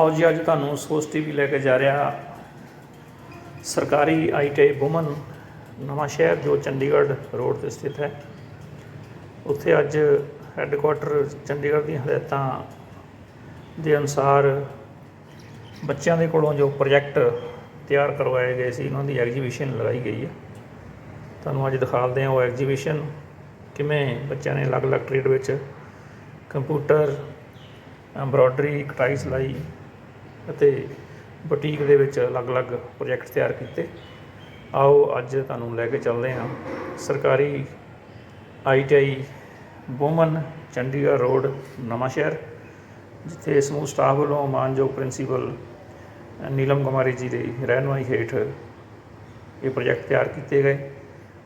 ਆਓ ਜੀ, ਅੱਜ ਤੁਹਾਨੂੰ ਸੋਸ ਟੀਵੀ ਲੈ ਕੇ ਜਾ ਰਿਹਾ ਸਰਕਾਰੀ ਆਈਟੀਆਈ ਵੂਮਨ ਨਵਾਂ ਸ਼ਹਿਰ ਜੋ ਚੰਡੀਗੜ੍ਹ ਰੋਡ ਤੇ ਸਥਿਤ ਹੈ। ਉੱਥੇ ਅੱਜ ਹੈੱਡਕੁਆਟਰ ਚੰਡੀਗੜ੍ਹ ਦੀਆਂ ਹਦਾਇਤਾਂ ਦੇ ਅਨੁਸਾਰ ਬੱਚਿਆਂ ਦੇ ਕੋਲੋਂ ਜੋ ਪ੍ਰੋਜੈਕਟ ਤਿਆਰ ਕਰਵਾਏ ਗਏ ਸੀ, ਉਹਨਾਂ ਦੀ ਐਗਜੀਬਿਸ਼ਨ ਲਗਾਈ ਗਈ ਹੈ। ਤੁਹਾਨੂੰ ਅੱਜ ਦਿਖਾਉਂਦੇ ਹਾਂ ਉਹ ਐਗਜੀਬਿਸ਼ਨ ਕਿਵੇਂ ਬੱਚਿਆਂ ਨੇ ਅਲੱਗ-ਅਲੱਗ ਟ੍ਰੇਡ ਵਿੱਚ ਕੰਪਿਊਟਰ ਐਮਬ੍ਰੋਇਡਰੀ ਕਟਾਈ ਸਿਲਾਈ ਅਤੇ ਬੁਟੀਕ ਦੇ ਵਿੱਚ ਅਲੱਗ-ਅਲੱਗ ਪ੍ਰੋਜੈਕਟ ਤਿਆਰ ਕੀਤੇ। ਆਓ ਅੱਜ ਤੁਹਾਨੂੰ ਲੈ ਕੇ ਚੱਲਦੇ ਹਾਂ ਸਰਕਾਰੀ ਆਈਟੀਆਈ ਵੂਮਨ ਚੰਡੀਗੜ੍ਹ ਰੋਡ ਨਵਾਂ ਸ਼ਹਿਰ ਜਿੱਥੇ ਸਮੂਹ ਸਟਾਫ ਵੱਲੋਂ ਮਾਨਯੋਗ ਪ੍ਰਿੰਸੀਪਲ ਨੀਲਮ ਕੁਮਾਰੀ ਜੀ ਦੀ ਰਹਿਨੁਮਾਈ ਹੇਠ ਇਹ ਪ੍ਰੋਜੈਕਟ ਤਿਆਰ ਕੀਤੇ ਗਏ।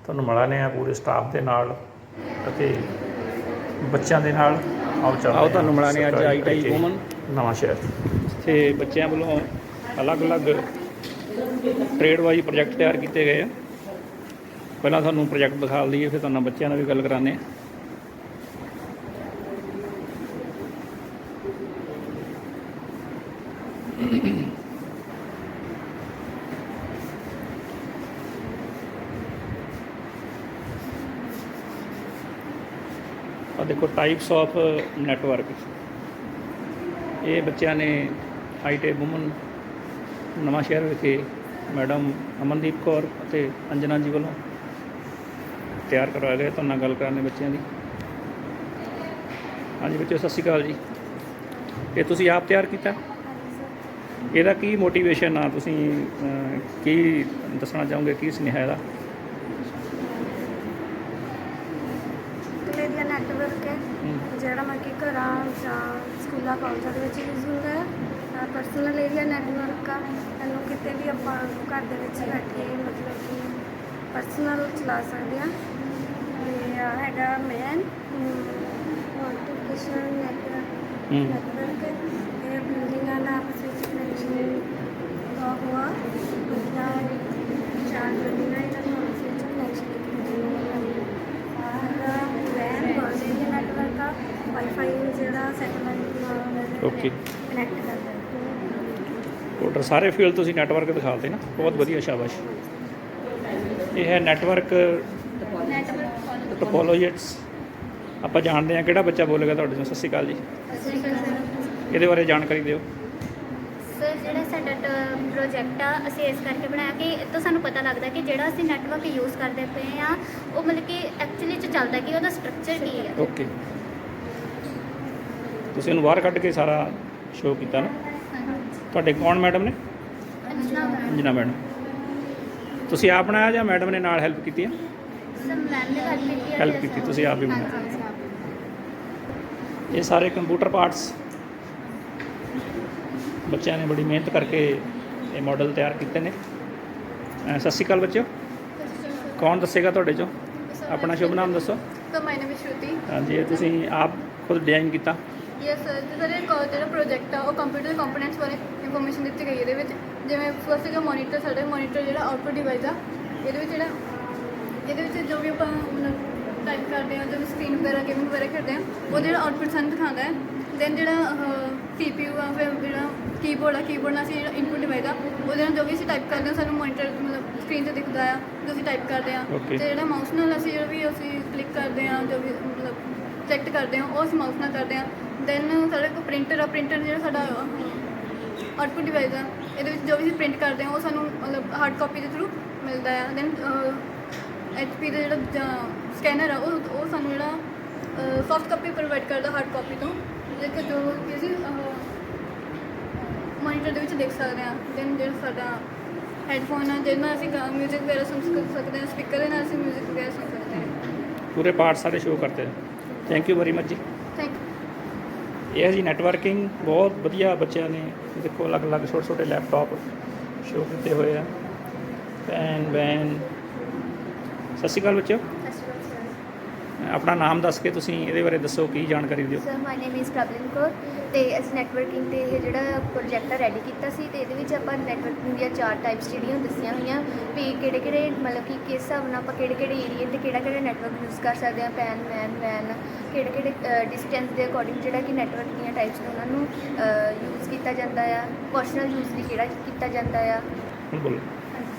ਤੁਹਾਨੂੰ ਮਿਲਾਨੇ ਆ ਪੂਰੇ ਸਟਾਫ ਦੇ ਨਾਲ ਅਤੇ ਬੱਚਿਆਂ ਦੇ ਨਾਲ। ਆਓ ਚੱਲਦੇ ਆਓ ਤੁਹਾਨੂੰ ਹਾਂ ਅੱਜ ITI women। ਨਵਾਂ ਸ਼ਹਿਰ ਤੇ ਬੱਚਿਆਂ ਵੱਲੋਂ ਅਲੱਗ-ਅਲੱਗ ਟ੍ਰੇਡ ਵਾਈਜ਼ ਪ੍ਰੋਜੈਕਟ ਤਿਆਰ ਕੀਤੇ ਗਏ ਆ। ਪਹਿਲਾਂ ਤੁਹਾਨੂੰ ਪ੍ਰੋਜੈਕਟ ਦਿਖਾ ਲਈਏ, ਫਿਰ ਤੁਹਾਨੂੰ ਬੱਚਿਆਂ ਨਾਲ ਵੀ ਗੱਲ ਕਰਾਉਂਦੇ ਆ। ਆ ਦੇਖੋ ਟਾਈਪਸ ਆਫ ਨੈਟਵਰਕ ਇਹ ਬੱਚਿਆਂ ਨੇ ਆਈਟੀ ਵੂਮਨ ਨਵਾਂ ਸ਼ਹਿਰ ਵਿਖੇ ਮੈਡਮ ਅਮਨਦੀਪ ਕੌਰ ਅਤੇ ਅੰਜਨਾ ਜੀ ਵੱਲੋਂ ਤਿਆਰ ਕਰਵਾਇਆ ਗਿਆ ਤੁਹਾਨੂੰ ਨਾਲ ਗੱਲ ਕਰਾਉਂਦੇ ਬੱਚਿਆਂ ਦੀ। ਹਾਂਜੀ ਬੱਚਿਓ, ਸਤਿ ਸ਼੍ਰੀ ਅਕਾਲ ਜੀ। ਇਹ ਤੁਸੀਂ ਆਪ ਤਿਆਰ ਕੀਤਾ? ਇਹਦਾ ਕੀ ਮੋਟੀਵੇਸ਼ਨ ਆ? ਤੁਸੀਂ ਕੀ ਦੱਸਣਾ ਚਾਹੋਗੇ? ਕੀ ਸੁਨੇਹਾ ਇਹਦਾ ਕਲੇਰੀਆ ਨੈਟਵਰਕ ਹੈ ਹਮ, ਜਿਹੜਾ ਮੈਂ ਕਿ ਘਰਾਂ ਜਾਂ ਸਕੂਲਾਂ ਕਾਲਜਾਂ ਦੇ ਵਿੱਚ ਯੂਜ਼ ਹੁੰਦਾ ਹੈ ਪਰਸਨਲ ਏਰੀਆ ਨੈਟਵਰਕ ਆ ਇਹਨੂੰ ਕਿਤੇ ਵੀ ਆਪਾਂ ਘਰ ਦੇ ਵਿੱਚ ਬੈਠੇ ਮਤਲਬ ਕਿ ਪਰਸਨਲ ਚਲਾ ਸਕਦੇ ਆ। ਤੇ ਆਹ ਹੈਗਾ ਮੈਨ ਨੋਟੀਫਿਕੇਸ਼ਨ ਨੈਟਵਰਕ ਇਹ ਬਿਲਡਿੰਗਾਂ ਨਾਲ ਆਪਸ ਵਿੱਚ ਕਨੈਕਸ਼ਨ ਦਾ ਹੋਆ। ਜਾਂ ਚਾਰ ਬਿਲਡਿੰਗਾਂ ਇਹਨਾਂ ਨੂੰ ਆਪਸ ਵਿੱਚ ਕਨੈਕਸ਼ਨ ਵੈਨ ਕੋਲੇਜ ਨੈਟਵਰਕ ਆ ਵਾਈਫਾਈ ਜਿਹੜਾ ਸੈਟਲਾਈਟ ਨਾਲ Okay. ਕਨੈਕਟ ਕਰਦਾ। ਟੋਟਲ ਸਾਰੇ ਫੀਲਡ ਤੁਸੀਂ ਨੈਟਵਰਕ ਦਿਖਾਤੇ ਨਾ ਬਹੁਤ ਵਧੀਆ ਸ਼ਾਬਾਸ਼। ਇਹ ਹੈ ਨੈਟਵਰਕ ਟੋਪੋਲੋਜੀਟਸ ਆਪਾਂ ਜਾਣਦੇ ਹਾਂ ਕਿਹੜਾ ਬੱਚਾ ਬੋਲੇਗਾ ਤੁਹਾਡੇ ਤੋਂ ਸਤਿ ਸ਼੍ਰੀ ਅਕਾਲ ਜੀ। ਇਹਦੇ ਬਾਰੇ ਜਾਣਕਾਰੀ ਦਿਓ। ਸਰ ਜਿਹੜਾ ਸਾਡਾ ਪ੍ਰੋਜੈਕਟ ਆ ਅਸੀਂ ਇਸ ਕਰਕੇ ਬਣਾਇਆ ਕਿ ਇਹ ਤੋਂ ਸਾਨੂੰ ਪਤਾ ਲੱਗਦਾ ਕਿ ਜਿਹੜਾ ਅਸੀਂ ਨੈਟਵਰਕ ਯੂਜ਼ ਕਰਦੇ ਪਏ ਆ ਉਹ ਮਤਲਬ ਕਿ ਐਕਚੁਅਲੀ ਚ ਚੱਲਦਾ ਕਿ ਉਹਦਾ ਸਟਰਕਚਰ ਕੀ ਹੈ। ਓਕੇ। ਤੁਸੀਂ ਉਹਨੂੰ ਬਾਹਰ ਕੱਢ ਕੇ ਸਾਰਾ ਸ਼ੋਅ ਕੀਤਾ ਨਾ? ਤੁਹਾਡੇ ਕੌਣ ਮੈਡਮ ਨੇ? ਅੰਜਨਾ ਮੈਡਮ। ਤੁਸੀਂ ਆਪ ਬਣਾਇਆ ਜਾਂ ਮੈਡਮ ਨੇ ਨਾਲ ਹੈਲਪ ਕੀਤੀ ਹੈ ਗੱਲ ਕੀਤੀ ਹੈ Help ਕੀਤੀ, ਤੁਸੀਂ ਆਪ ਹੀ ਬਣਾਇਆ। ਇਹ ਸਾਰੇ ਕੰਪਿਊਟਰ ਪਾਰਟਸ ਬੱਚਿਆਂ ਨੇ ਬੜੀ ਮਿਹਨਤ ਕਰਕੇ ਇਹ ਮਾਡਲ ਤਿਆਰ ਕੀਤੇ ਨੇ। ਸਤਿ ਸ਼੍ਰੀ ਅਕਾਲ ਬੱਚਿਓ। ਕੌਣ ਦੱਸੇਗਾ ਤੁਹਾਡੇ ਚੋਂ? ਆਪਣਾ ਸ਼ੁਭ ਨਾਮ ਦੱਸੋ। my name is Shruti. ਹਾਂਜੀ ਇਹ ਤੁਸੀਂ ਆਪ ਖੁਦ ਡਿਜ਼ਾਈਨ ਕੀਤਾ। Yes sir, ਤੇ ਸਰ ਇਹ ਕੋ- ਜਿਹੜਾ ਪ੍ਰੋਜੈਕਟ ਆ ਉਹ ਕੰਪਿਊਟਰ ਦੇ ਕੰਪੋਨੈਂਟਸ ਬਾਰੇ ਇਨਫੋਰਮੇਸ਼ਨ ਦਿੱਤੀ ਗਈ ਇਹਦੇ ਵਿੱਚ। ਜਿਵੇਂ ਫਸਟ ਹੈਗਾ ਮੋਨੀਟਰ ਸਾਡਾ ਮੋਨੀਟਰ ਜਿਹੜਾ ਆਊਟਪੁੱਟ ਡਿਵਾਈਸ ਆ ਇਹਦੇ ਵਿੱਚ ਜਿਹੜਾ ਇਹਦੇ ਵਿੱਚ ਜੋ ਵੀ ਆਪਾਂ ਮਤਲਬ ਟਾਈਪ ਕਰਦੇ ਹਾਂ ਜਦੋਂ ਸਕਰੀਨ ਵਗੈਰਾ ਗੇਮਿੰਗ ਵਗੈਰਾ ਖੇਡਦੇ ਹਾਂ ਉਹ ਜਿਹੜਾ ਆਊਟਪੁੱਟ ਸਾਨੂੰ ਦਿਖਾਉਂਦਾ ਹੈ। ਦੈਨ ਜਿਹੜਾ CPU ਆ ਫਿਰ ਜਿਹੜਾ ਕੀਬੋਰਡ ਆ ਕੀਬੋਰਡ ਨਾਲ ਅਸੀਂ ਜਿਹੜਾ ਇਨਪੁੱਟ ਡਿਵਾਈਸ ਆ ਉਹਦੇ ਨਾਲ ਜੋ ਵੀ ਅਸੀਂ ਟਾਈਪ ਕਰਦੇ ਹਾਂ ਸਾਨੂੰ ਮੋਨੀਟਰ ਮਤਲਬ ਸਕਰੀਨ ਤੇ ਦਿਖਦਾ ਆ ਜੋ ਅਸੀਂ ਟਾਈਪ ਕਰਦੇ ਹਾਂ। Okay. ਤੇ ਜਿਹੜਾ ਮਾਊਸ ਨਾਲ ਅਸੀਂ ਜਿਹੜਾ ਵੀ ਅਸੀਂ ਕਲਿੱਕ ਕਰਦੇ ਹਾਂ ਜੋ ਵੀ ਮਤਲਬ ਸੈਲੈਕਟ ਕਰਦੇ ਹਾਂ ਉਹ ਅਸੀਂ ਮਾਊਸ ਨਾਲ ਕਰਦੇ ਹਾਂ। ਦੈਨ ਸਾਡੇ ਕੋਲ ਪ੍ਰਿੰਟਰ ਆ ਪ੍ਰਿੰਟਰ ਜਿਹੜਾ ਸਾਡਾ ਆਊਟਪੁੱਟ ਡਿਵਾਈਸ ਆ, ਇਹਦੇ ਵਿੱਚ ਜੋ ਵੀ ਅਸੀਂ ਪ੍ਰਿੰਟ ਕਰਦੇ ਹਾਂ, ਉਹ ਸਾਨੂੰ ਮਤਲਬ ਹਾਰਡ ਕਾਪੀ ਦੇ ਥਰੂ ਮਿਲਦਾ ਆ। ਦੈਨ ਐਚਪੀ ਦਾ ਜਿਹੜਾ ਸਕੈਨਰ ਆ, ਉਹ ਉਹ ਸਾਨੂੰ ਜਿਹੜਾ ਸੌਫਟ ਕਾਪੀ ਪ੍ਰੋਵਾਈਡ ਕਰਦਾ ਹਾਰਡ ਕਾਪੀ ਤੋਂ। ਜਿਹੜਾ ਜੋ ਕਿ ਅਸੀਂ ਮੋਨੀਟਰ ਦੇ ਵਿੱਚ ਦੇਖ ਸਕਦੇ ਹਾਂ। ਦੈਨ ਜਿਹੜਾ ਸਾਡਾ ਹੈੱਡਫੋਨ ਆ, ਜਿਹਦੇ ਨਾਲ ਅਸੀਂ ਮਿਊਜ਼ਿਕ ਵਗੈਰਾ ਸੁਣ ਸਕਦੇ ਹਾਂ ਸਪੀਕਰ ਦੇ ਨਾਲ ਅਸੀਂ ਮਿਊਜ਼ਿਕ ਵਗੈਰਾ ਸੁਣ ਸਕਦੇ ਹਾਂ। ਪੂਰੇ ਪਾਰਟ ਸਾਰੇ ਸ਼ੋਅ ਕਰਤੇ ਥੈਂਕ ਯੂ ਵੈਰੀ ਮਚ ਜੀ। ਇਹ ਹੈ ਜੀ ਨੈਟਵਰਕਿੰਗ ਬਹੁਤ ਵਧੀਆ ਬੱਚਿਆਂ ਨੇ। ਦੇਖੋ, ਅਲੱਗ-ਅਲੱਗ, ਛੋਟੇ-ਛੋਟੇ ਲੈਪਟਾਪ ਸ਼ੋਅ ਕੀਤੇ ਹੋਏ ਆ। ਪੈਨ ਵੈਨ ਸਤਿ ਸ਼੍ਰੀ ਅਕਾਲ ਬੱਚਿਓ ਸਤਿ ਸ਼੍ਰੀ ਅਕਾਲ ਸਰ ਆਪਣਾ ਨਾਮ ਦੱਸ ਕੇ ਤੁਸੀਂ ਇਹਦੇ ਬਾਰੇ ਦੱਸੋ ਕੀ ਜਾਣਕਾਰੀ ਦਿਓ? Sir my name is Prabhleen Kaur ਤੇ ਅਸੀਂ ਨੈਟਵਰਕਿੰਗ ਤੇ ਇਹ ਜਿਹੜਾ ਪ੍ਰੋਜੈਕਟ ਆ ਰੈਡੀ ਕੀਤਾ ਸੀ ਤੇ ਇਹਦੇ ਵਿੱਚ ਆਪਾਂ ਨੈਟਵਰਕਿੰਗ ਦੀਆਂ ਚਾਰ ਟਾਈਪਸ ਜਿਹੜੀਆਂ ਦੱਸੀਆਂ ਹੋਈਆਂ ਵੀ ਕਿਹੜੇ ਕਿਹੜੇ ਮਤਲਬ ਕਿ ਕਿਸ ਹਿਸਾਬ ਨਾਲ ਆਪਾਂ ਕਿਹੜੇ ਕਿਹੜੇ ਏਰੀਆ ਤੇ ਕਿਹੜਾ ਕਿਹੜਾ ਨੈਟਵਰਕ ਯੂਜ਼ ਕਰ ਸਕਦੇ ਹਾਂ ਪੈਨ ਮੈਨ ਵੈਨ ਕਿਹੜੇ ਕਿਹੜੇ ਡਿਸਟੈਂਸ ਦੇ ਅਕੋਰਡਿੰਗ ਜਿਹੜਾ ਕਿ ਨੈਟਵਰਕ ਦੀਆਂ ਟਾਈਪਸ ਨੇ ਉਹਨਾਂ ਨੂੰ ਯੂਜ਼ ਕੀਤਾ ਜਾਂਦਾ ਆ ਪਰਸਨਲ ਯੂਜ਼ ਲਈ ਕਿਹੜਾ ਕੀਤਾ ਜਾਂਦਾ ਆ। ਹੁਣ ਬੋਲੋ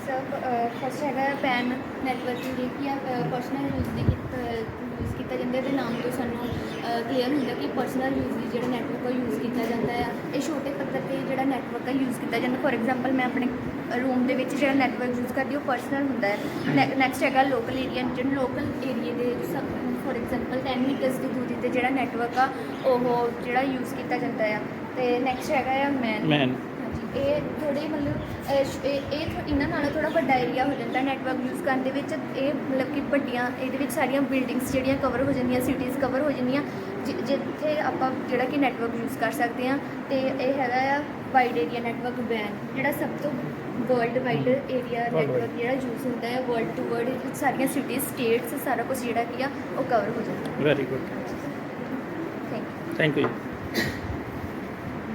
ਹਾਂਜੀ ਸਰ ਫਸਟ ਹੈਗਾ ਪੈਨ ਨੈਟਵਰਕਿੰਗ ਲਈ ਕਿ ਪਰਸਨਲ ਯੂਜ਼ ਲਈ ਯੂਜ਼ ਕੀਤਾ ਜਾਂਦਾ। ਇਹਦੇ ਨਾਮ ਤੋਂ ਸਾਨੂੰ ਕਲੀਅਰ ਹੁੰਦਾ ਕਿ ਪਰਸਨਲ ਯੂਜ਼ ਲਈ ਜਿਹੜਾ ਨੈਟਵਰਕ ਉਹ ਯੂਜ਼ ਕੀਤਾ ਜਾਂਦਾ ਆ। ਇਹ ਛੋਟੇ ਪੱਧਰ ਤੇ ਜਿਹੜਾ ਨੈਟਵਰਕ ਆ ਯੂਜ਼ ਕੀਤਾ ਜਾਂਦਾ। ਫੋਰ ਐਗਜ਼ਾਮਪਲ ਮੈਂ ਆਪਣੇ ਰੂਮ ਦੇ ਵਿੱਚ ਜਿਹੜਾ ਨੈਟਵਰਕ ਯੂਜ਼ ਕਰਦੀ ਉਹ ਪਰਸਨਲ ਹੁੰਦਾ ਹੈ। ਨੈਕਸਟ ਹੈਗਾ ਲੋਕਲ ਏਰੀਆ ਜਿਹੜਾ ਲੋਕਲ ਏਰੀਆ ਦੇ ਫੋਰ ਐਗਜ਼ਾਮਪਲ 10 ਮੀਟਰਸ ਦੀ ਦੂਰੀ ਤੇ ਜਿਹੜਾ ਨੈਟਵਰਕ ਆ, ਉਹ ਜਿਹੜਾ ਯੂਜ਼ ਕੀਤਾ ਜਾਂਦਾ ਆ। ਤੇ ਨੈਕਸਟ ਹੈਗਾ ਆ ਮੈਨ ਇਹ ਥੋੜੇ ਮਤਲਬ ਅਹ, ਇਹ ਇਹ ਥੋ- ਇਹਨਾਂ ਨਾਲੋਂ ਥੋੜਾ ਵੱਡਾ ਏਰੀਆ ਹੋ ਜਾਂਦਾ ਨੈਟਵਰਕ ਯੂਜ਼ ਕਰਨ ਦੇ ਵਿੱਚ। ਇਹ ਮਤਲਬ ਕਿ ਵੱਡੀਆਂ ਇਹਦੇ ਵਿੱਚ ਸਾਰੀਆਂ ਬਿਲਡਿੰਗਸ ਜਿਹੜੀਆਂ ਕਵਰ ਹੋ ਜਾਂਦੀਆਂ ਸਿਟੀਜ਼ ਕਵਰ ਹੋ ਜਾਂਦੀਆਂ ਜਿ- ਜਿੱਥੇ ਆਪਾਂ ਜਿਹੜਾ ਕਿ ਨੈਟਵਰਕ ਯੂਜ਼ ਕਰ ਸਕਦੇ ਹਾਂ। ਤੇ ਇਹ ਹੈਗਾ ਆ ਵਾਈਡ ਏਰੀਆ ਨੈਟਵਰਕ ਬੈਨ ਜਿਹੜਾ ਸਭ ਤੋਂ ਵਰਲਡ ਵਾਈਡ ਏਰੀਆ ਨੈਟਵਰਕ ਜਿਹੜਾ ਯੂਜ਼ ਹੁੰਦਾ ਹੈ ਵਰਲਡ ਟੂ ਵਰਲਡ ਸਾਰੀਆਂ ਸਿਟੀਜ਼ ਸਟੇਟਸ ਸਾਰਾ ਕੁਝ ਜਿਹੜਾ ਕੀ ਆ ਉਹ ਕਵਰ ਹੋ ਜਾਂਦਾ। Very good thank thank you